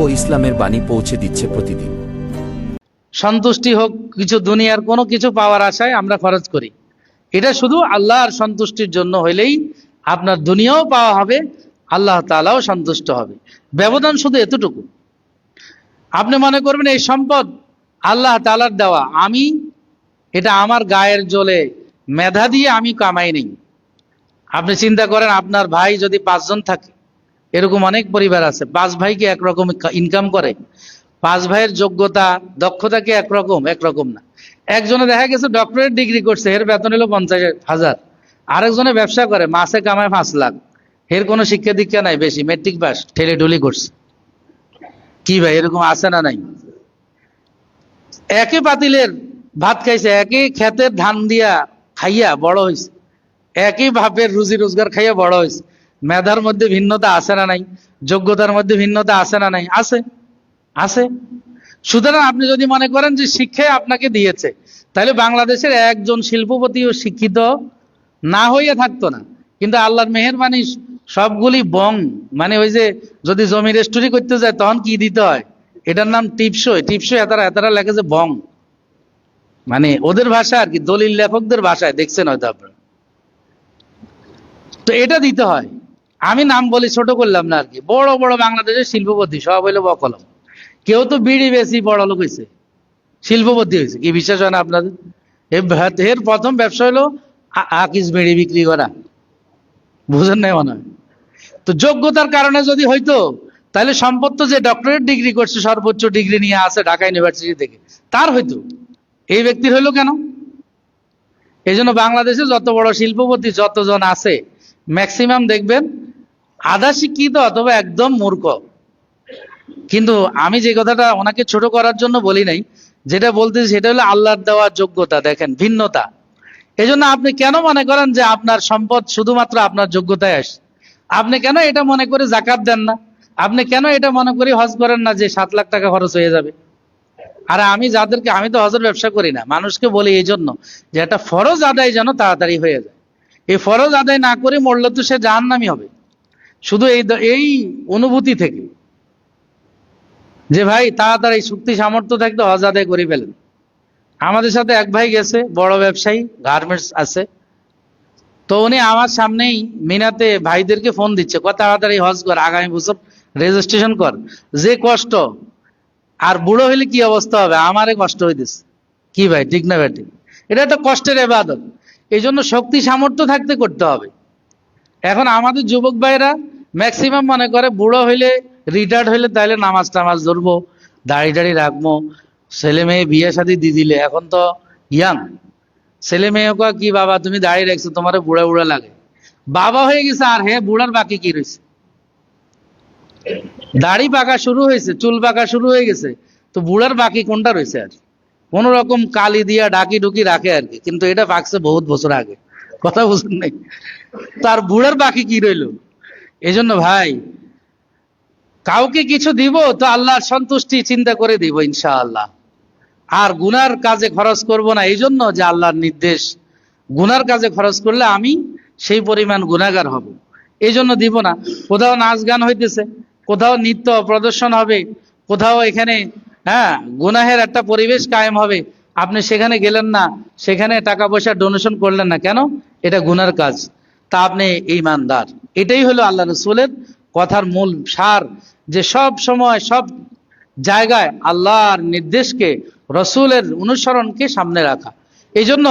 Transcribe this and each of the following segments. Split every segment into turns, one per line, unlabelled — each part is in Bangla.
ও ইসলামের বাণী পৌঁছে দিচ্ছে প্রতিদিন।
সন্তুষ্টি হোক কিছু দুনিয়ার কোনো কিছু পাওয়ার আশায় আমরা খরচ করি। এটা শুধু আল্লাহর সন্তুষ্টির জন্য হইলেই আপনার দুনিয়াও পাওয়া হবে, আল্লাহ তালাও সন্তুষ্ট হবে। ব্যবধান শুধু এতটুকু। আপনি মনে করবেন এই সম্পদ আল্লাহ তালার দেওয়া। আমি এটা আমার গায়ের জলে মেধা দিয়ে আমি কামাই নেই। আপনি চিন্তা করেন, আপনার ভাই যদি পাঁচজন থাকে এরকম অনেক পরিবার আছে। পাঁচ ভাইকে একরকম ইনকাম করে। পাঁচ ভাইয়ের যোগ্যতা, দক্ষতা কি একরকম? একরকম না। একজনে দেখা গেছে ডক্টরেট ডিগ্রি করছে, এর বেতন হলো পঞ্চাশ হাজার। আরেকজনে ব্যবসা করে, মাসে কামায় পাঁচ লাখ। এর কোনো শিক্ষা দীক্ষা নাই, বেশি। মেট্রিক পাস ঠেলে ঢুলি করছে। কি ভাই, এরকম আছে না নাই? একে পাতিলের ভাত খাইছে একই ক্ষেতের ধান দিয়া খাইয়া বড় হয়েছে একই ভাবের রুজি রোজগার খাইয়া বড় হয়েছে মেধার মধ্যে ভিন্নতা আছে না নাই? যোগ্যতার মধ্যে ভিন্নতা আছে না নাই? আছে। আছে। সুতরাং আপনি যদি মনে করেন যে শিক্ষায় আপনাকে দিয়েছে, তাহলে বাংলাদেশের একজন শিল্পপতিও শিক্ষিত না হইয়া থাকতো না। কিন্তু আল্লাহর মেহেরবানি সবগুলি বং। মানে ওই যে যদি জমি রেস্টোরি করতে যায়, তখন কি দিতে হয়? এটার নাম টিপসই। টিপসই এতারা এতারা লেখে যে বং। মানে ওদের ভাষা আর কি, দলিল লেখকদের ভাষায়, দেখছেন হয়তো আপনারা। তো এটা দিতে হয়। আমি নাম বলি ছোট করলাম না আর কি। বড় বড় বাংলাদেশের শিল্পপতি, সব হইল বকলম। কেউ তো বিড়ি বেশি, বড় লোক হয়েছে শিল্পপতি হয়েছে কি বিশ্বাস হয় না আপনাদের? এর প্রথম ব্যবসা হলো আকিস বিড়ি বিক্রি করা। বুঝেন নাই মনে হয়? তো যোগ্যতার কারণে যদি হইতো, তাহলে সম্পদ যে ডক্টরেট ডিগ্রি করছে, সর্বোচ্চ ডিগ্রি নিয়ে আছে ঢাকা ইউনিভার্সিটি থেকে, তার হইতো। এই ব্যক্তির হইল কেন? এই জন্য বাংলাদেশে যত বড় শিল্পপতি, যতজন আছে ম্যাক্সিমাম দেখবেন আধা শিক্ষিত অথবা একদম মূর্খ। কিন্তু আমি যে কথাটা ওনাকে ছোট করার জন্য বলি নাই, যেটা বলতেছি সেটা হলো আল্লাহর দেওয়া যোগ্যতা, দেখেন, ভিন্নতা। এই জন্য আপনি কেন মনে করেন যে আপনার সম্পদ শুধুমাত্র আপনার যোগ্যতায় আসে? আপনি কেন এটা মনে করে জাকাত দেন না? আপনি কেন এটা মনে করে হজ করেন না যে সাত লাখ টাকা খরচ হয়ে যাবে? আর আমি যাদেরকে, আমি তো হজের ব্যবসা করি না। মানুষকে বলি এই জন্য যে একটা ফরজ আদায় যেন তাড়াতাড়ি হয়ে যায়। এই ফরজ আদায় না করে মরলে তো সে জাহান্নামি হবে। শুধু এই এই অনুভূতি থেকে যে ভাই তাড়াতাড়ি শক্তি সামর্থ্য থাকতে হজ আদায় করে ফেলেন। আমাদের সাথে এক ভাই গেছে, বড় ব্যবসায়ী গার্মেন্টস আছে। তো উনি আমার সামনেই মিনাতে ভাইদেরকে ফোন দিচ্ছে কত তাড়াতাড়ি হজ কর, আগামী বছর রেজিস্ট্রেশন কর। যে কষ্ট, আর বুড়ো হইলে কি অবস্থা হবে? আমারে কষ্ট হইতেছে। কি ভাই, ঠিক না ভাই, ঠিক? এটা একটা কষ্টের এবাদত এই জন্য শক্তি সামর্থ্য থাকতে করতে হবে। এখন আমাদের যুবক ভাইরা ম্যাক্সিমাম মনে করে বুড়ো হইলে রিটায়ার্ড হইলে তাইলে নামাজ টামাজ ধরবো, দাড়ি দাড়ি রাখব। ছেলে মেয়ে বিয়ে শাদী দিয়ে দিলে, এখন তো ইয়াং ছেলে মেয়ে কয়, কি বাবা, তুমি দাড়ি রাখছো, তোমার বুড়া বুড়া লাগে। বাবা হয়ে গেছে, আর হে বুড়ার বাকি কি রয়েছে? দাড়ি পাকা শুরু হয়েছে, চুল পাকা শুরু হয়ে গেছে, তো বুড়ার বাকি কোনটা রয়েছে আর? কোন রকম কালি দিয়া ডাকি ডুকি রাখে আর কি, কিন্তু এটা পাকছে বহুত বছর আগে। কথা বুঝুন নাই? তার বুড়ার বাকি কি রইল? এই জন্য ভাই, কাউকে কিছু দিব তো আল্লাহর সন্তুষ্টি চিন্তা করে দিব ইনশাআল্লাহ। আর গুনার কাজে খরচ করব না এই জন্য যে আল্লাহর নির্দেশ, গুনার কাজে খরচ করলে আমি সেই পরিমাণ গুনাগার হব। এই জন্য দিব না। কোথাও নাচ গান হইতেছে, কোথাও নৃত্য প্রদর্শন হবে, কোথাও এখানে হ্যাঁ গুনাহের একটা পরিবেশ কায়েম হবে। আপনি সেখানে গেলেন না, সেখানে টাকা পয়সা ডোনেশন করলেন না কেন? এটা গুনার কাজ। তা আপনি ইমানদার এটাই হলো আল্লাহ রসুলের কথার মূল সার যে সব সময় সব জায়গায় আল্লাহর নির্দেশকে, রসুলের অনুসরণকে সামনে রাখা। এই জন্য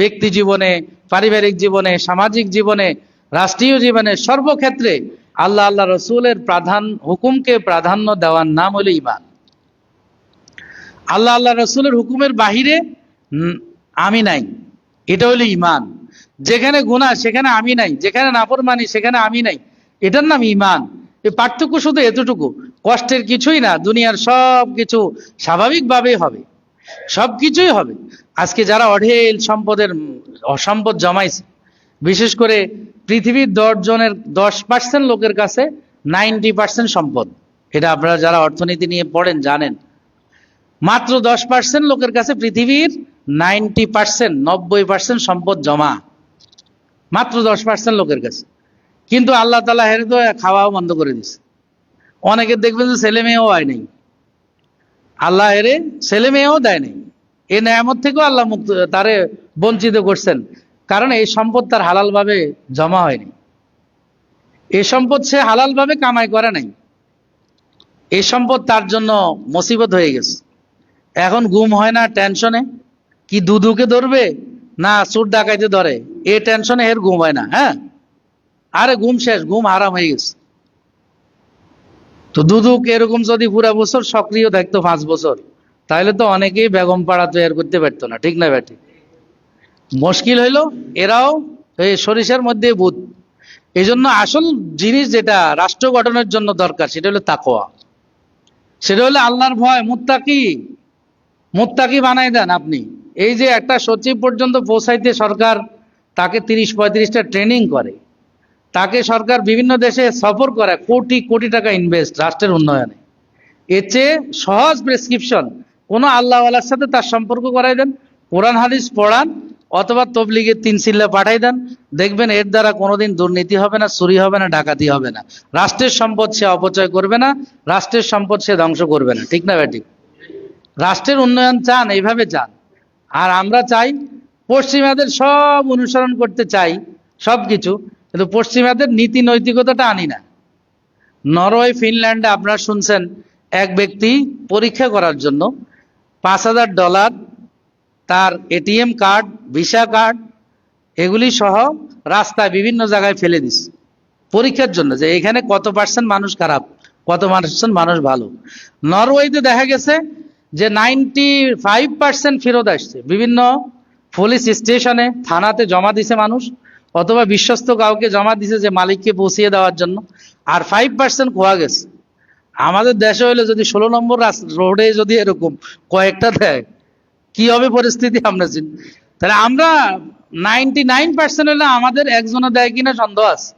ব্যক্তি জীবনে, পারিবারিক জীবনে, সামাজিক জীবনে, রাষ্ট্রীয় জীবনে সর্বক্ষেত্রে আল্লাহ আল্লাহ রসুলের প্রাধান, হুকুমকে প্রাধান্য দেওয়ার নাম হলো ইমান আল্লাহ আল্লাহ রসুলের হুকুমের বাহিরে আমি নাই। এটা হলো ইমান যেখানে গুনাহ সেখানে আমি নাই। যেখানে নাফরমানি সেখানে আমি নাই। এটার নাম ইমান এই পার্থক্য শুধু এতটুকু। কষ্টের কিছুই না দুনিয়ার সব কিছু স্বাভাবিকভাবেই হবে। সব কিছুই হবে। আজকে যারা অঢেল সম্পদের উম, সম্পদ জমাইছে বিশেষ করে পৃথিবীর দশ জনের দশ পার্সেন্ট লোকের কাছে নাইনটি পার্সেন্ট সম্পদ। এটা আপনারা যারা অর্থনীতি নিয়ে পড়েন জানেন। মাত্র দশ পার্সেন্ট লোকের কাছে পৃথিবীর নাইনটি পার্সেন্ট নব্বই পার্সেন্ট সম্পদ জমা। মাত্র দশ পার্সেন্ট লোকের কাছে। কিন্তু আল্লাহ তালা হেরে তো খাওয়াও বন্ধ করে দিছে। অনেকে দেখবেন যে ছেলে মেয়েও হয় নাই। আল্লাহ এরে ছেলে মেয়েও দেয় নাই। এই নেয়ামত থেকেও আল্লাহ মুক্ত, তারে বঞ্চিত করছেন। কারণ এই সম্পদ তার হালালভাবে জমা হয়নি। এ সম্পদ সে হালালভাবে কামাই করে নাই। এই সম্পদ তার জন্য মুসিবত হয়ে গেছে। এখন ঘুম হয় না, টেনশনে। কি দুদুকে ধরবে? না, চোর ডাকাইতে ধরে। এ টেনশনে এর ঘুম হয় না হ্যাঁ? আরে ঘুম শেষ, ঘুম হারাম হয়ে গেছে। তো দুদুক এরকম যদি পুরা বছর সক্রিয় থাকতো, পাঁচ বছর, তাহলে তো অনেকেই বেগম পাড়া তৈরি করতে পারতো না, ঠিক না ব্যাটি? মুশকিল হইল, এরাও এই সরিষার মধ্যে ভূত। এই জন্য আসল জিনিস যেটা রাষ্ট্র গঠনের জন্য দরকার, সেটা হলো তাকোয়া সেটা হলো আল্লাহর ভয়, মুত্তাকি। মুত্তাকি বানাই দেন আপনি। এই যে একটা সচিব পর্যন্ত পৌঁছাইতে সরকার তাকে তিরিশ পঁয়ত্রিশটা ট্রেনিং করে, তাকে সরকার বিভিন্ন দেশে সফর করে, কোটি কোটি টাকা ইনভেস্ট রাষ্ট্রের উন্নয়নে। এর চেয়ে সহজ প্রেসক্রিপশন কোনো আল্লাহওয়ালার সাথে তার সম্পর্ক করাই দেন, কোরআন, হাদিস পড়ান, অথবা তবলিগের তিন সিল্লা পাঠাই দেন, দেখবেন এর দ্বারা কোনোদিন দুর্নীতি হবে না, চুরি হবে না, ডাকাতি হবে না। রাষ্ট্রের সম্পদ সে অপচয় করবে না, রাষ্ট্রের সম্পদ সে ধ্বংস করবে না। ঠিক না ব্যাটি রাষ্ট্রের উন্নয়ন চান, এইভাবে চান। আর আমরা চাই পশ্চিমাদের সব অনুসরণ করতে চাই, সব কিছু, কিন্তু পশ্চিমাদের নীতি নৈতিকতাটা আনি না। নরওয়ে, ফিনল্যান্ডে, আপনারা শুনছেন, এক ব্যক্তি পরীক্ষা করার জন্য পাঁচ হাজার ডলার, তার এটিএম কার্ড, ভিসা কার্ড, এগুলি সহ রাস্তায় বিভিন্ন জায়গায় ফেলে দিস। পরীক্ষার জন্য যে এখানে কত পার্সেন্ট মানুষ খারাপ, কত পার্সেন্ট মানুষ ভালো। নরওয়েতে দেখা গেছে যে নাইনটি ফাইভ পার্সেন্ট ফেরত আসছে। বিভিন্ন পুলিশ স্টেশনে থানাতে জমা দিছে মানুষ, অথবা বিশ্বস্ত কাউকে জমা দিছে যে মালিককে পৌঁছিয়ে দেওয়ার জন্য, আর ফাইভ পার্সেন্ট খোয়া গেছে। আমাদের দেশে হলে যদি ষোলো নম্বর রোডে যদি এরকম কয়েকটা দেয়, কি হবে পরিস্থিতি আমরা চিনি। তাহলে আমরা নাইনটি নাইন পার্সেন্ট হলে আমাদের একজনে দেয় কিনা সন্দেহ আছে।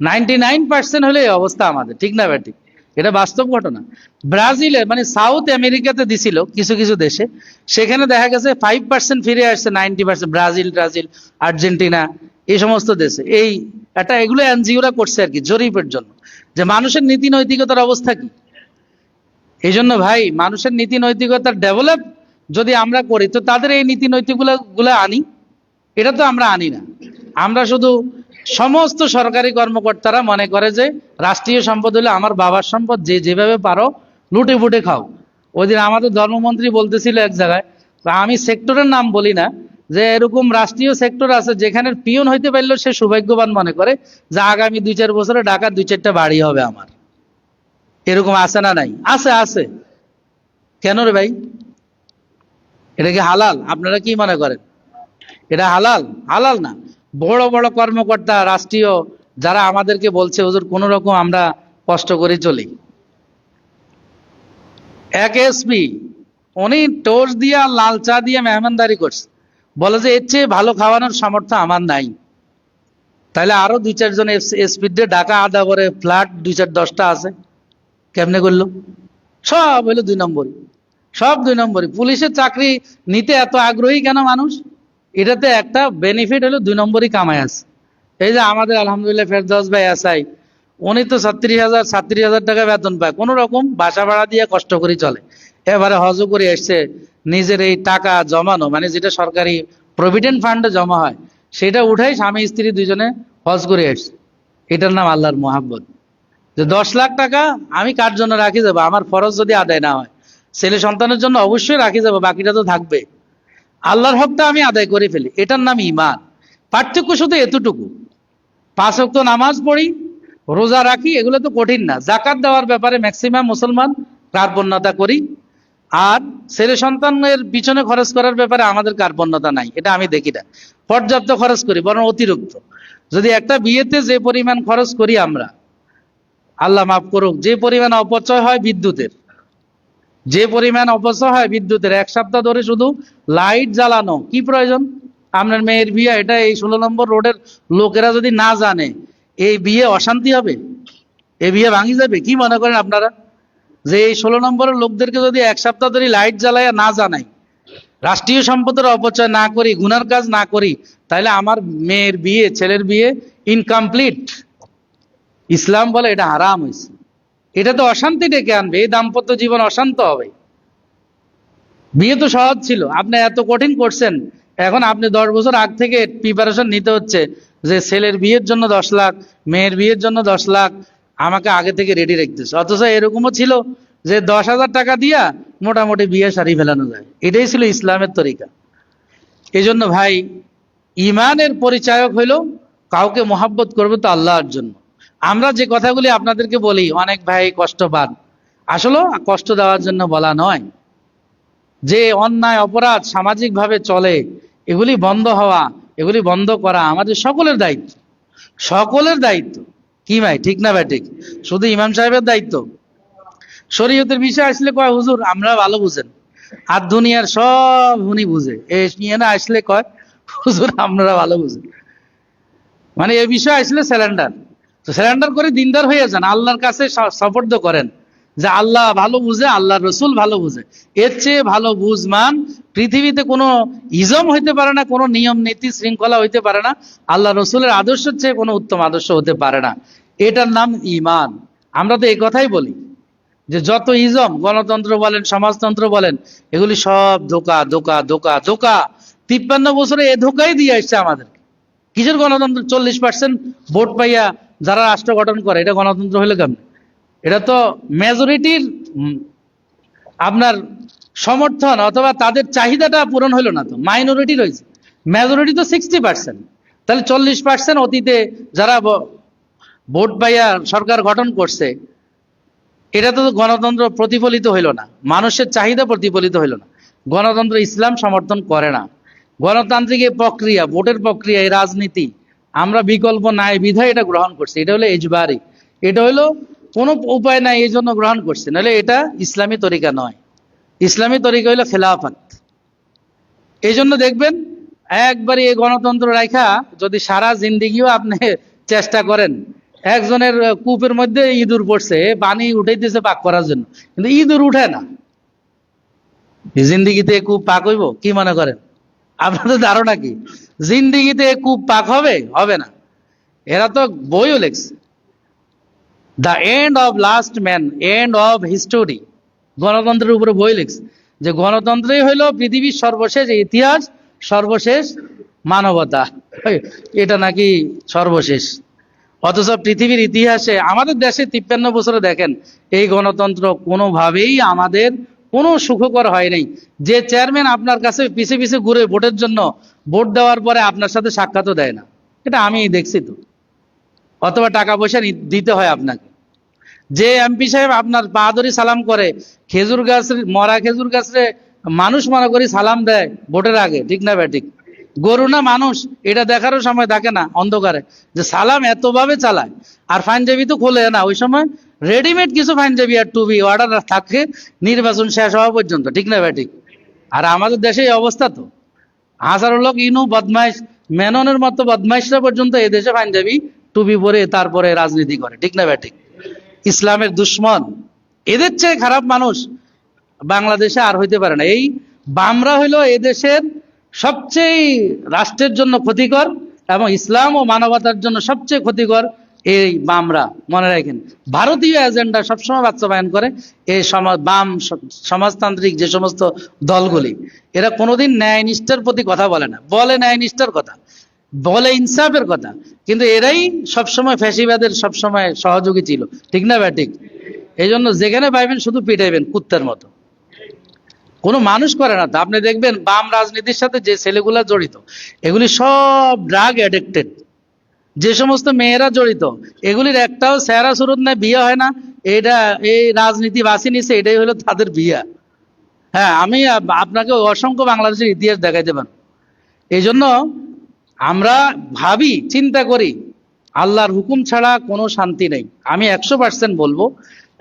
নাইনটি নাইন পার্সেন্ট হলে এই অবস্থা আমাদের, ঠিক না ব্যাটি এটা বাস্তব ঘটনা। ব্রাজিলে মানে সাউথ আমেরিকাতে দিছিল কিছু কিছু দেশে। সেখানে দেখা গেছে ফাইভ পার্সেন্ট ফিরে আসছে ninety percent Brazil Brazil, Argentina, এই সমস্ত দেশে। এই একটা, এগুলো এনজিওরা করছে আর কি, জরিপের জন্য। যে মানুষের নীতি নৈতিকতার অবস্থা কি? এই জন্য ভাই, মানুষের নীতি নৈতিকতার ডেভেলপ যদি আমরা করি, তো তাদের এই নীতি নৈতিকগুলো গুলো আনি? এটা তো আমরা আনি না। আমরা শুধু সমস্ত সরকারি কর্মকর্তারা মনে করে যে রাষ্ট্রীয় সম্পদ হলে আমার বাবার সম্পদ যে যেভাবে পারো লুটে ফুটে খাও। ওই দিন আমাদের ধর্মমন্ত্রী বলতেছিল এক জায়গায় আমি সেক্টরের নাম বলি না, যে এরকম রাষ্ট্রীয় সেক্টর আছে যেখানে পিয়ন হইতে পারলেও সে সৌভাগ্যবান মনে করে যে আগামী দুই চার বছরে ঢাকার দুই চারটা বাড়ি হবে আমার। এরকম আছে না নাই? আছে আছে। কেন রে ভাই? এটা কি হালাল? আপনারা কি মনে করেন? এটা হালাল? হালাল না। বড় বড় কর্মকর্তা রাষ্ট্রীয় যারা আমাদেরকে বলছে, হুজুর, কোন রকম আমরা কষ্ট করে চলি। এক এসপি উনি টোস্ট দিয়া লাল চা দিয়ে মেহমানদারি করছে। বলে যে, এর চেয়ে ভালো খাওয়ানোর সামর্থ্য আমার নাই। তাহলে আরও দুই চারজন এসপি দিয়ে ডাকা আদা করে ফ্ল্যাট দুই চার দশটা আছে। কেমনে করল? সব হলো দুই নম্বরই। সব দুই নম্বরই। পুলিশের চাকরি নিতে এত আগ্রহী কেন মানুষ? এটাতে একটা বেনিফিট হলো দুই নম্বরই কামাই আছে। এই যে আমাদের আলহামদুলিল্লাহ ফেরদৌস ভাই আসাই উনি তো ছত্রিশ হাজার সাত্রিশ হাজার টাকা বেতন পায়। কোনো রকম বাসা ভাড়া দিয়ে কষ্ট করে চলে। এবারে হজও করে এসছে, নিজের এই টাকা জমানো মানে যেটা সরকারি প্রভিডেন্ট ফান্ডে জমা হয়, সেটা উঠাই স্বামী, স্ত্রী দুজনে হজ করে এসছে। এটার নাম আল্লাহর মোহাব্বত। যে দশ লাখ টাকা আমি কার জন্য রাখি যাব? আমার ফরজ যদি আদায় না হয়, ছেলে সন্তানের জন্য অবশ্যই রাখি যাব, বাকিটা তো থাকবে। আল্লাহর হকটা আমি আদায় করে ফেলি, এটার নাম ইমান পার্থক্য শুধু এতটুকু। পাঁচ অক্ত নামাজ পড়ি, রোজা রাখি, এগুলো তো কঠিন না। জাকাত দেওয়ার ব্যাপারে ম্যাক্সিমাম মুসলমান কার্পণ্যতা করি। আর ছেলে সন্তানের পিছনে খরচ করার ব্যাপারে আমাদের কার্পণ্যতা নাই, এটা আমি দেখি না। পর্যাপ্ত খরচ করি, বরং অতিরিক্ত। যদি একটা বিয়েতে যে পরিমাণ খরচ করি আমরা, আল্লাহ মাফ করুক, যে পরিমাণ অপচয় হয় বিদ্যুতের যে পরিমাণ অপচয় হয় বিদ্যুতের, এক সপ্তাহ ধরে শুধু লাইট জ্বালানো, কি প্রয়োজন? আপনার মেয়ের বিয়ে, এটা এই ষোলো নম্বর রোডের লোকেরা যদি না জানে, এই বিয়ে অশান্তি হবে? এই বিয়ে ভাঙি যাবে? কি মনে করেন আপনারা? যে এই ষোলো নম্বরের লোকদেরকে যদি এক সপ্তাহ ধরে লাইট জ্বালায় না জানাই রাষ্ট্রীয় সম্পদের অপচয় না করি, গুনার কাজ না করি, তাহলে আমার মেয়ের বিয়ে, ছেলের বিয়ে ইনকমপ্লিট ইসলাম বলে এটা হারাম হয়েছে এটা তো অশান্তি ডেকে আনবে, এই দাম্পত্য জীবন অশান্ত হবে। বিয়ে তো সহজ ছিল, আপনি এত কঠিন করছেন, এখন আপনি দশ বছর আগ থেকে প্রিপারেশন নিতে হচ্ছে যে ছেলের বিয়ের জন্য দশ লাখ, মেয়ের বিয়ের জন্য দশ লাখ, আমাকে আগে থেকে রেডি রাখতেছে অথচ এরকমও ছিল যে দশ হাজার টাকা দিয়া মোটামুটি বিয়ে সারি ফেলানো যায়। এটাই ছিল ইসলামের তরিকা। এই জন্য ভাই, ইমানের পরিচায়ক হইল কাউকে মোহাব্বত করবে তো আল্লাহর জন্য। আমরা যে কথাগুলি আপনাদেরকে বলি, অনেক ভাই কষ্ট পান। আসলে কষ্ট দেওয়ার জন্য বলা নয়। যে অন্যায়, অপরাধ সামাজিকভাবে চলে, এগুলি বন্ধ হওয়া, এগুলি বন্ধ করা আমাদের সকলের দায়িত্ব। সকলের দায়িত্ব। কি ভাই, ঠিক না ভাই, ঠিক? শুধু ইমাম সাহেবের দায়িত্ব? শরীয়তের বিষয় আসলে কয়, হুজুর আমরা ভালো বুঝেন। আর দুনিয়ার সব উনি বুঝে। এ নিয়ে না আসলে কয়, হুজুর আমরা ভালো বুঝেন। মানে এ বিষয় আসলে স্যালেন্ডার। তো স্যালেন্ডার করে দিনদার হয়ে যান, আল্লাহর কাছে সফর্দ করেন। যে আল্লাহ ভালো বুঝে আল্লাহ রসুল ভালো বুঝে। এর চেয়ে ভালো বুঝমান পৃথিবীতে কোনো ইজম হইতে পারে না, কোনো নিয়ম, নীতি, শৃঙ্খলা হইতে পারে না, আল্লাহ রসুলের আদর্শের চেয়ে কোনো উত্তম আদর্শ হতে পারে না। এটার নাম ইমান আমরা তো এই কথাই বলি যে যত ইজম, গণতন্ত্র বলেন, সমাজতন্ত্র বলেন, এগুলি সব ধোকা ধোকা ধোকা ধোকা। তিপ্পান্ন বছরে এ ধোকাই দিয়ে আসছে আমাদের কিসের গণতন্ত্র? চল্লিশ পার্সেন্ট ভোট পাইয়া যারা রাষ্ট্র গঠন করে, এটা গণতন্ত্র হলে কেমন? এটা তো মেজরিটির আপনার সমর্থন অথবা তাদের চাহিদাটা পূরণ হলো না তো মাইনরিটি রয়েছে। মেজরিটি তো সিক্সটি পার্সেন্ট তাহলে চল্লিশ পার্সেন্ট অতীতে যারা ভোট পাইয়া সরকার গঠন করছে, এটা তো গণতন্ত্র প্রতিফলিত হইল না, মানুষের চাহিদা প্রতিফলিত হইল না। গণতন্ত্র ইসলাম সমর্থন করে না। গণতান্ত্রিক এই প্রক্রিয়া, ভোটের প্রক্রিয়া, এই রাজনীতি আমরা বিকল্প নাই, বিধায় এটা গ্রহণ করছি। এটা হলো এজবারি। এটা হলো কোনো উপায় নাই, এই জন্য গ্রহণ করছে। নাহলে এটা ইসলামী তরিকা নয়। ইসলামী তরিকা হইল খেলাফত। এই জন্য দেখবেন একবারে এই গণতন্ত্র রাখা যদি সারা জিন্দিগিও আপনি চেষ্টা করেন, একজনের কূপের মধ্যে ইঁদুর পড়ছে পানি উঠাইতেছে পাক করার জন্য। কিন্তু ইঁদুর উঠে না। জিন্দিগিতে কূপ পাক হইব, কি মনে করেন? আপনাদের ধারণা কি? জিন্দিগিতে কূপ পাক হবে? হবে না। এরা তো বইও লেখছে। The end of last man end of history গণতন্ত্রের উপরে বই লিখছে। যে গণতন্ত্রই হইল পৃথিবীর সর্বশেষ ইতিহাস, সর্বশেষ মানবতা। এটা নাকি সর্বশেষ? অথচ পৃথিবীর ইতিহাসে আমাদের দেশে তিপ্পান্ন বছরে দেখেন, এই গণতন্ত্র কোনোভাবেই আমাদের কোনো সুখকর হয় নাই। যে চেয়ারম্যান আপনার কাছে পিছে পিছে ঘুরে ভোটের জন্য ভোট দেওয়ার পরে আপনার সাথে সাক্ষাৎও দেয় না। এটা আমি দেখছি তো। অথবা টাকা পয়সা দিতে হয় আপনাকে। যে এমপি সাহেব আপনার পা ধরে সালাম করে, খেজুর গাছ মরা খেজুর গাছে মানুষ মনে করি সালাম দেয় ভোটের আগে, ঠিক না ব্যাটিক? গরু না মানুষ, এটা দেখারও সময় থাকে না অন্ধকারে। যে সালাম এতভাবে চালায়, আর পাঞ্জাবি তো খোলে না। ওই সময় রেডিমেড কিছু পাঞ্জাবি আর টুবি অর্ডার থাকে নির্বাচন শেষ হওয়া পর্যন্ত, ঠিক না ব্যাটিক আর আমাদের দেশে এই অবস্থা তো। হাজারো লোক ইনু, বদমাইশ, মেননের মতো বদমাইশরা পর্যন্ত এই দেশে পাঞ্জাবি, টুপি পরে তারপরে রাজনীতি করে, ঠিক না ব্যাটিক ইসলামের দুশ্মন, এদের চেয়ে খারাপ মানুষ বাংলাদেশে আর হইতে পারে না। এই বামরা হইল এদেশের সবচেয়ে রাষ্ট্রের জন্য ক্ষতিকর এবং ইসলাম ও মানবতার জন্য সবচেয়ে ক্ষতিকর এই বামরা, মনে রাখেন। ভারতীয় এজেন্ডা সবসময় বাস্তবায়ন করে এই সমাজ, বাম সমাজতান্ত্রিক যে সমস্ত দলগুলি। এরা কোনোদিন ন্যায় নিষ্ঠার প্রতি কথা বলে না। বলে ন্যায় নিষ্ঠার কথা, বলে ইনসাফের কথা, কিন্তু এরাই সবসময় ফ্যাসিবাদের সবসময় সহযোগী ছিল। ঠিক না ব্যাটিক এই জন্য যেখানে পাইবেন শুধু পিটাইবেন কুত্তার মতো। কোনো মানুষ করে না। তো আপনি দেখবেন বাম রাজনীতির সাথে যে ছেলেগুলা জড়িত, এগুলি সব ড্রাগ অ্যাডিক্টেড যে সমস্ত মেয়েরা জড়িত, এগুলির একটাও সেরা সুরত না বিয়ে হয় না। এটা এই রাজনীতি বাসি নিছে, এটাই হলো তাদের বিয়া। হ্যাঁ আমি আপ- আপনাকে অসংখ্য বাংলাদেশের ইতিহাস দেখাইতে পারব। এই জন্য আমরা ভাবি, চিন্তা করি, আল্লাহর হুকুম ছাড়া কোনো শান্তি নেই। আমি একশো পার্সেন্ট বলব,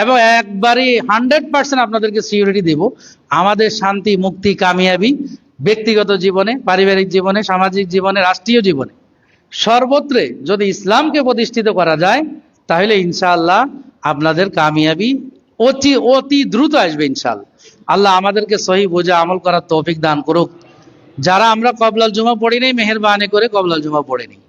এবং একবারই হান্ড্রেড পার্সেন্ট আপনাদেরকে সিকিউরিটি দিব, আমাদের শান্তি, মুক্তি, কামিয়াবি, ব্যক্তিগত জীবনে, পারিবারিক জীবনে, সামাজিক জীবনে, রাষ্ট্রীয় জীবনে। সর্বত্রে যদি ইসলামকে প্রতিষ্ঠিত করা যায়, তাহলে ইনশাআল্লাহ আপনাদের কামিয়াবি অতি অতি দ্রুত আসবে ইনশাআল্লাহ। আল্লাহ আমাদেরকে সহি বোঝা আমল করার তৌফিক দান করুক। যারা আমরা কবলাল জুমা পড়িনি মেহরবানি করে কবলাল জুমা পড়ে নিই।